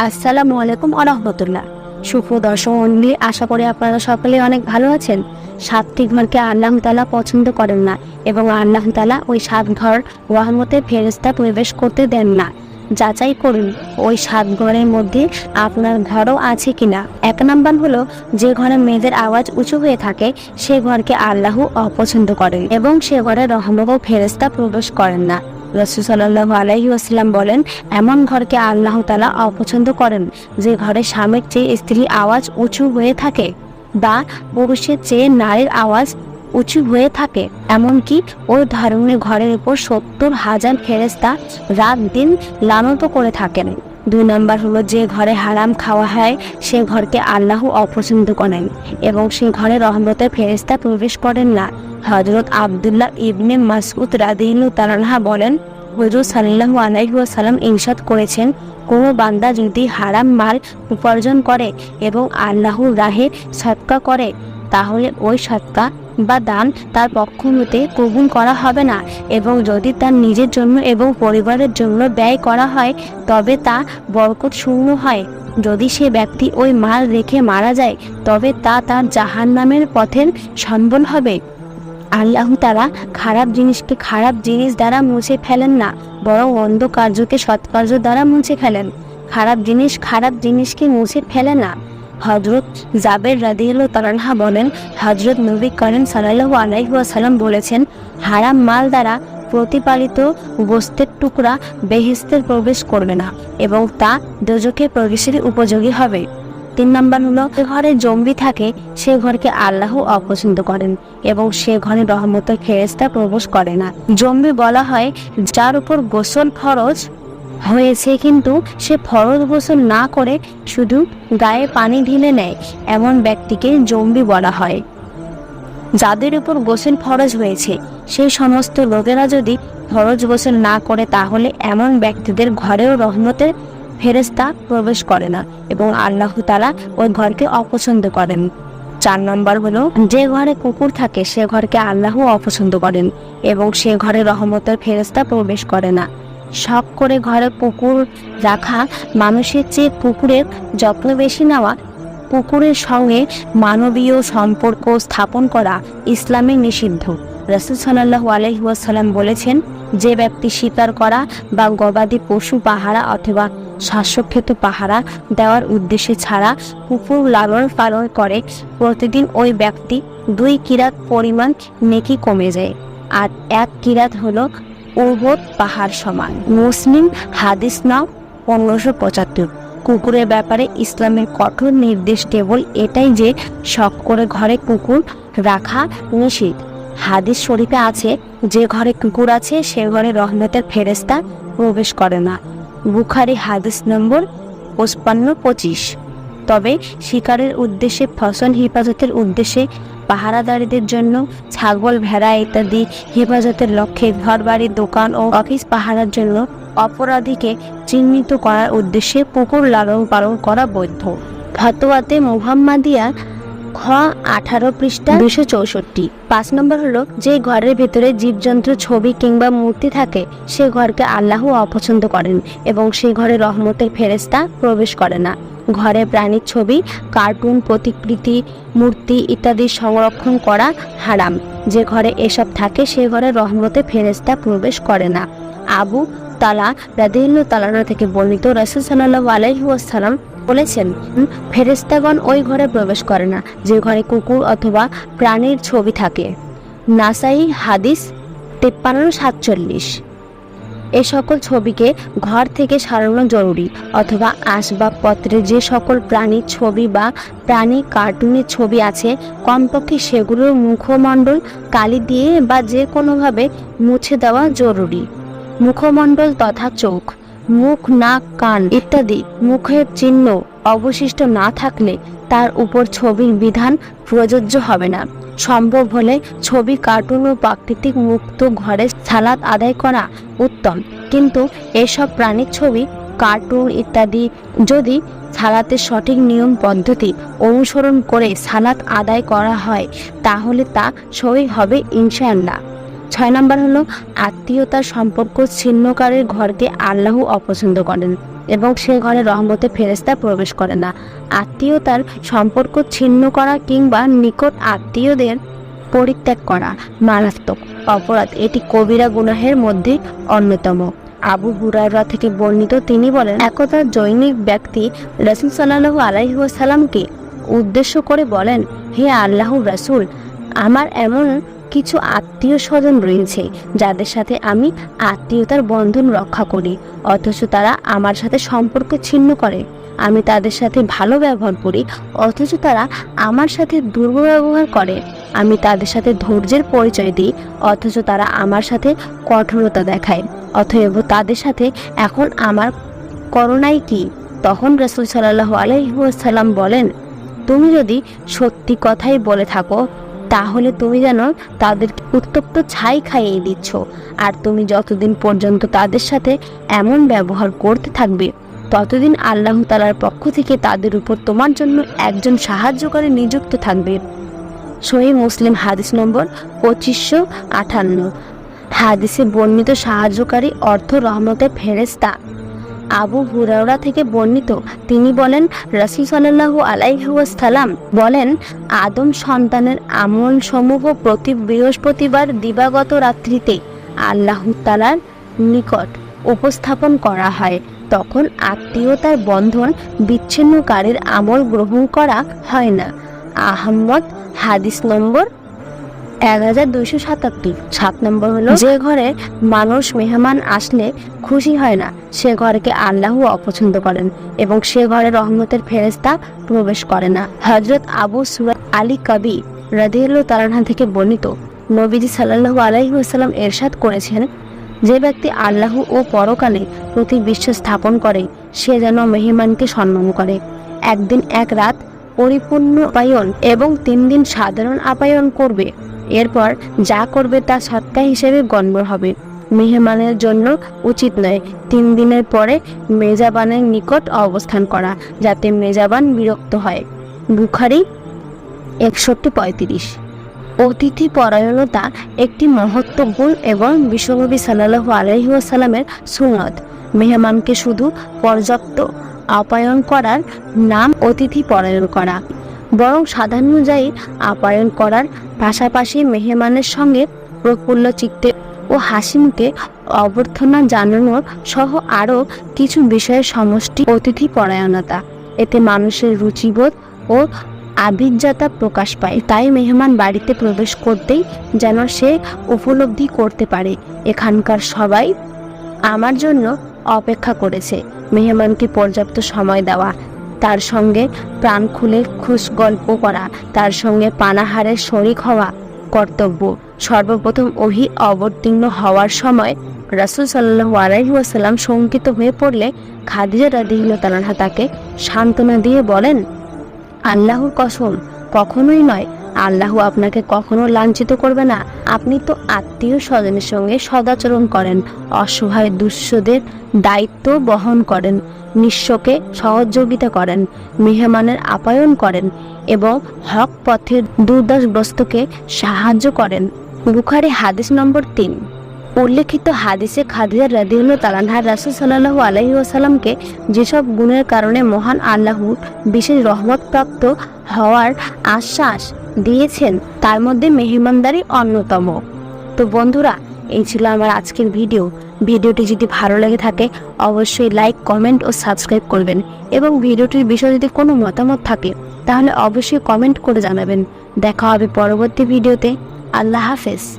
আসসালামু আলাইকুম আরহামতুল্লাহ। দর্শক মন্ডলী আশা করি আপনারা সকলে অনেক ভালো আছেন। সাতটি ঘরকে আল্লাহ তালা পছন্দ করেন না এবং আল্লাহ তালা ওই সাত ঘর রহমতে ফেরেস্তা প্রবেশ করতে দেন না। যাচাই করুন, ওই সাত ঘরের মধ্যে আপনার ঘরও আছে কিনা। এক নাম্বার হলো, যে ঘরে মেয়েদের আওয়াজ উঁচু হয়ে থাকে, সে ঘরকে আল্লাহ অপছন্দ করেন এবং সে ঘরে ও ফেরেস্তা প্রবেশ করেন না। রসুল সাল্লাহ বলেন, এমন ঘরকে আল্লাহ তালা অপছন্দ করেন, যে ঘরে স্বামীর চেয়ে স্ত্রীর আওয়াজ উঁচু হয়ে থাকে বা পুরুষের চেয়ে নারীর আওয়াজ উঁচু হয়ে থাকে। এমনকি ওই ধরনের ঘরের উপর সত্তর হাজার ফেরেস্তা রাত দিন লানত করে থাকেন। দুই নম্বর হলো যে ঘরে হারাম খাওয়া হয়, সে ঘরকে আল্লাহ অপছন্দ করেন এবং সে ঘরে রহমতের ফেরেস্তা প্রবেশ করেন না। হজরত আবদুল্লাহ ইবনে মাসউদ রাদিহু তালাহা বলেন, হুজুর সাল্লাহু আলাইসাল্লাম ইনসাদ করেছেন, কোনো বান্দা যদি হারাম মাল উপার্জন করে এবং আল্লাহর রাহে সৎকা করে, তাহলে ওই সৎকা বা দান তার পক্ষ হতে কবুল করা হবে না এবং যদি তার নিজের জন্য এবং পরিবারের জন্য ব্যয় করা হয়, তবে তা বরকত শূন্য হয়। যদি সে ব্যক্তি ওই মাল রেখে মারা যায়, তবে তা তার জাহান নামের পথের সম্বল হবে। আল্লাহ তারা খারাপ জিনিসকে খারাপ জিনিস দ্বারা মুছে ফেলেন না, বরং অন্ধ কার্যকে সৎকার্য দ্বারা মুছে ফেলেন। খারাপ জিনিস খারাপ জিনিসকে মুছে ফেলে না। হজরত জাবের রাদিয়াল তালানহা বলেন হজরত নবী করিম সাল্লাহ আলাইসাল্লাম বলেছেন, হারাম মাল দ্বারা প্রতিপালিত বস্তের টুকরা বেহেস্তের প্রবেশ করবে না এবং তা দোজখে প্রবেশের উপযোগী হবে। তিন নম্বর হলো ঘরে জম্বি থাকে, সে ঘরকে আল্লাহ অপছন্দ করেন এবং সে ঘরে রহমতের ফেরেস্তা প্রবেশ করে না। জম্বি বলা হয়, যার উপর গোসল ফরজ হয়েছে কিন্তু সে ফরজ গোসল না করে শুধু গায়ে পানি ঢেলে নেয়, এমন ব্যক্তিকে জম্বি বলা হয়। যাদের উপর গোসল ফরজ হয়েছে, সেই সমস্ত লোকেরা যদি ফরজ গোসল না করে, তাহলে এমন ব্যক্তিদের ঘরেও রহমতের ফেরেস্তা প্রবেশ করে না এবং আল্লাহ তালা ওই ঘরকে অপছন্দ করেন। চার নম্বর হলো, যে ঘরে কুকুর থাকে, সে ঘরকে আল্লাহ অপছন্দ করেন এবং সে ঘরে রহমতের ফেরেস্তা প্রবেশ করে না। শখ করে ঘরে কুকুর রাখা, মানুষের চেয়ে কুকুরের যত্ন বেশি নেওয়া কুকুরের সঙ্গে মানবীয় সম্পর্ক স্থাপন করা ইসলামে নিষিদ্ধ। রসুল সাল্লাহ আলহিউসাল্লাম বলেছেন, যে ব্যক্তি শিকার করা বা গবাদি পশু, পাহারা অথবা শ্বাসক্ষেত পাহারা দেওয়ার উদ্দেশ্যে ছাড়া কুকুর লালন পালন করে, প্রতিদিন ওই ব্যক্তি দুই কিরাত পরিমাণ নেকি কমে যায়। আর এক কিরাত হলো উর্বত পাহাড় সমান। মুসলিম হাদিস নাম পনেরোশো পঁচাত্তর। কুকুরের ব্যাপারে ইসলামের কঠোর নির্দেশ কেবল এটাই যে শখ করে ঘরে কুকুর রাখা নিষিদ্ধ হাদিস শরীফে আছে, যে ঘরে কুকুর আছে, সে ঘরে রহমতের ফেরেস্তা প্রবেশ করে না। বুখারি হাদিস নম্বর পঁচপান্ন, পঁচিশ। তবে শিকারের উদ্দেশ্যে ফসল হেফাজতের উদ্দেশ্যে পাহারাদারীদের জন্য ছাগল ভেড়া ইত্যাদি হেফাজতের লক্ষ্যে ঘরবাড়ি, দোকান ও অফিস পাহারার জন্য অপরাধীকে চিহ্নিত করার উদ্দেশ্যে পুকুর লালন পালন করা বৈধ। ফতোয়াতে মোহাম্মাদিয়া খ আঠারো পৃষ্ঠা দুশো চৌষট্টি। পাঁচ নম্বর হলো, যে ঘরের ভেতরে জীবজন্তু, ছবি কিংবা মূর্তি থাকে, সে ঘরকে আল্লাহ অপছন্দ করেন এবং সে ঘরে রহমতের ফেরেস্তা প্রবেশ করে না। ঘরে প্রাণীর ছবি কার্টুন প্রতিকৃতি মূর্তি ইত্যাদি সংরক্ষণ করা হারাম। যে ঘরে এসব থাকে সে ঘরে রহমতে ফেরেস্তা প্রবেশ করে না। আবু তালা রাদিল্ল তালানা থেকে বর্ণিত রাসুল সাল্লাহ আলহিউসালাম বলেছেন "উম, ফেরেস্তাগণ ওই ঘরে প্রবেশ করে না। যে ঘরে কুকুর অথবা প্রাণীর ছবি থাকে। নাসাই হাদিস তেপ্পান্ন সাতচল্লিশ। এ সকল ছবিকে ঘর থেকে সারানো জরুরি, অথবা আসবাবপত্রে যে সকল প্রাণীর ছবি বা প্রাণী কার্টুনের ছবি আছে, কমপক্ষে সেগুলোর মুখমণ্ডল কালি দিয়ে বা যে কোনোভাবে মুছে দেওয়া জরুরি। মুখমণ্ডল তথা চোখ, মুখ, নাক, কান ইত্যাদি মুখের চিহ্ন অবশিষ্ট না থাকলে তার উপর ছবির বিধান প্রযোজ্য হবে না। সম্ভব হলে ছবি কার্টুন ও প্রাকৃতিক মুক্ত ঘরে সালাত আদায় করা উত্তম। কিন্তু এসব প্রাণীর ছবি, কার্টুন ইত্যাদি যদি সালাতের সঠিক নিয়ম পদ্ধতি অনুসরণ করে সালাত আদায় করা হয়, তাহলে তা সই হবে ইনশাআল্লাহ। ছয় নম্বর হলো, আত্মীয়তার সম্পর্ক ছিন্নকারের ঘরকে আল্লাহ অপছন্দ করেন। এবং সে ঘরে রহমতে ফেরেস্তা প্রবেশ করে না। আত্মীয়তার সম্পর্ক ছিন্ন করা কিংবা নিকট আত্মীয়দের পরিত্যাগ করা মারাত্মক। অপরাধ, এটি কবিরা গুনাহের মধ্যে অন্যতম। আবু হুরায়রা থেকে বর্ণিত তিনি বলেন, একদা জৈনিক ব্যক্তি রসুল সাল্লাহু আলাইসাল্লামকে উদ্দেশ্য করে বলেন, হে আল্লাহ রসুল, আমার এমন কিছু আত্মীয় স্বজন রয়েছে, যাদের সাথে আমি আত্মীয়তার বন্ধন রক্ষা করি, অথচ তারা আমার সাথে সম্পর্ক ছিন্ন করে। আমি তাদের সাথে ভালো ব্যবহার করি, অথচ তারা আমার সাথে দুর্ব্যবহার করে। আমি তাদের সাথে ধৈর্যের পরিচয় দিই, অথচ তারা আমার সাথে কঠোরতা দেখায়। অতএব তাদের সাথে এখন আমার করোনাই কি? তখন রসুল সাল্লাহ আলহিহাসাল্লাম বলেন, তুমি যদি সত্যি কথাই বলে থাকো তাহলে তুমি যেন তাদের উত্তপ্ত ছাই খাইয়ে দিচ্ছ। আর তুমি যতদিন পর্যন্ত তাদের সাথে এমন ব্যবহার করতে থাকবে, ততদিন আল্লাহ তালার পক্ষ থেকে তাদের উপর তোমার জন্য একজন সাহায্যকারী নিযুক্ত থাকবে। সহি মুসলিম হাদিস নম্বর পঁচিশশো আটান্ন হাদিসে বর্ণিত সাহায্যকারী অর্থ রহমতের ফেরেস্তা আবু হুরাওরা থেকে বর্ণিত। তিনি বলেন, রসুল সাল্লাহু আলাইহাসালাম বলেন, আদম সন্তানের আমল সমূহ প্রতি বৃহস্পতিবার দিবাগত রাত্রিতে আল্লাহ তালার নিকট উপস্থাপন করা হয়। তখন আত্মীয়তার বন্ধন বিচ্ছিন্নকারীর আমল গ্রহণ করা হয় না। আহম্মদ হাদিস নম্বর এক হাজার দুইশো সাতাত্তর। সাত নম্বর হলো, যে ঘরে মানুষ মেহমান আসলে খুশি হয় না, সে ঘরকে আল্লাহ অপছন্দ করেন এবং সে ঘরে রহমতের ফেরেস্তা প্রবেশ করে না। হজরত আবু সুরাত আলী কবি রাদিউল্ল তালানহা থেকে বর্ণিত নবীজি এরশাদ করেছেন, যে ব্যক্তি আল্লাহ ও পরকালে প্রতি বিশ্বাস স্থাপন করে, সে যেন মেহমানকে সম্মান করে। একদিন এক রাত পরিপূর্ণ আপায়ন এবং তিন দিন সাধারণ আপায়ন করবে। এরপর যা করবে তা সৎকা হিসেবে গণ্য হবে। মেহমানের জন্য উচিত নয় তিন দিনের পরে মেজাবানের নিকট অবস্থান করা, যাতে মেজাবান বিরক্ত হয়। বুখারি একষট্টি পঁয়ত্রিশ। অতিথি পরায়ণতা একটি মহত্ব গুণ এবং বিশ্বনবী সাল্লাহ আলহিউসালামের সুনত মেহমানকে শুধু পর্যাপ্ত আপ্যায়ন করার নাম অতিথি পরায়ণ করা। বরং সাধারণ অনুযায়ী আপ্যায়ন করার পাশাপাশি মেহমানের সঙ্গে প্রফুল্ল চিত্তে ও হাসি মুখে অভ্যর্থনা জানানোর সহ আরও কিছু বিষয়ের সমষ্টি অতিথি পরায়ণতা। এতে মানুষের রুচিবোধ ও আভিজ্ঞতা প্রকাশ পায়। তাই মেহমান বাড়িতে প্রবেশ করতেই যেন সে উপলব্ধি করতে পারে। এখানকার সবাই আমার জন্য অপেক্ষা করেছে। মেহমানকে পর্যাপ্ত সময় দেওয়া। তার সঙ্গে প্রাণ খুলে খুশ গল্প করা, তার সঙ্গে পানাহারের শরিক হওয়া কর্তব্য। সর্বপ্রথম ওহি অবতীর্ণ হওয়ার সময় রাসুল সাল্লাহ আলাইসাল্লাম শঙ্কিত হয়ে পড়লে খাদিজা রাদিহিল তালানহা তাকে সান্ত্বনা দিয়ে বলেন, আল্লাহর কসম, কখনোই নয় আল্লাহ আপনাকে কখনো লাঞ্ছিত করবে না। আপনি তো আত্মীয় স্বজনের সঙ্গে সদাচরণ করেন, অসহায় দুঃস্যদের দায়িত্ব বহন করেন, নিঃস্বকে সহযোগিতা করেন, মেহমানের আপ্যায়ন করেন এবং হক পথের দুর্দশগ্রস্তকে সাহায্য করেন। বুখারি হাদিস নম্বর তিন। উল্লেখিত হাদিসে খাদিজা রাদিউল্লাহ তালানহার রাসুল সাল্লাহু আলহি আসাল্লামকে যেসব গুণের কারণে মহান আল্লাহ বিশেষ রহমতপ্রাপ্ত হওয়ার আশ্বাস দিয়েছেন, তার মধ্যে মেহমানদারি অন্যতম। তো বন্ধুরা, এই ছিল আমার আজকের ভিডিও। ভিডিওটি যদি ভালো লেগে থাকে, অবশ্যই লাইক, কমেন্ট ও সাবস্ক্রাইব করবেন। এবং ভিডিওটির বিষয়ে যদি কোনো মতামত থাকে, তাহলে অবশ্যই কমেন্ট করে জানাবেন। দেখা হবে পরবর্তী ভিডিওতে। আল্লাহ হাফেজ।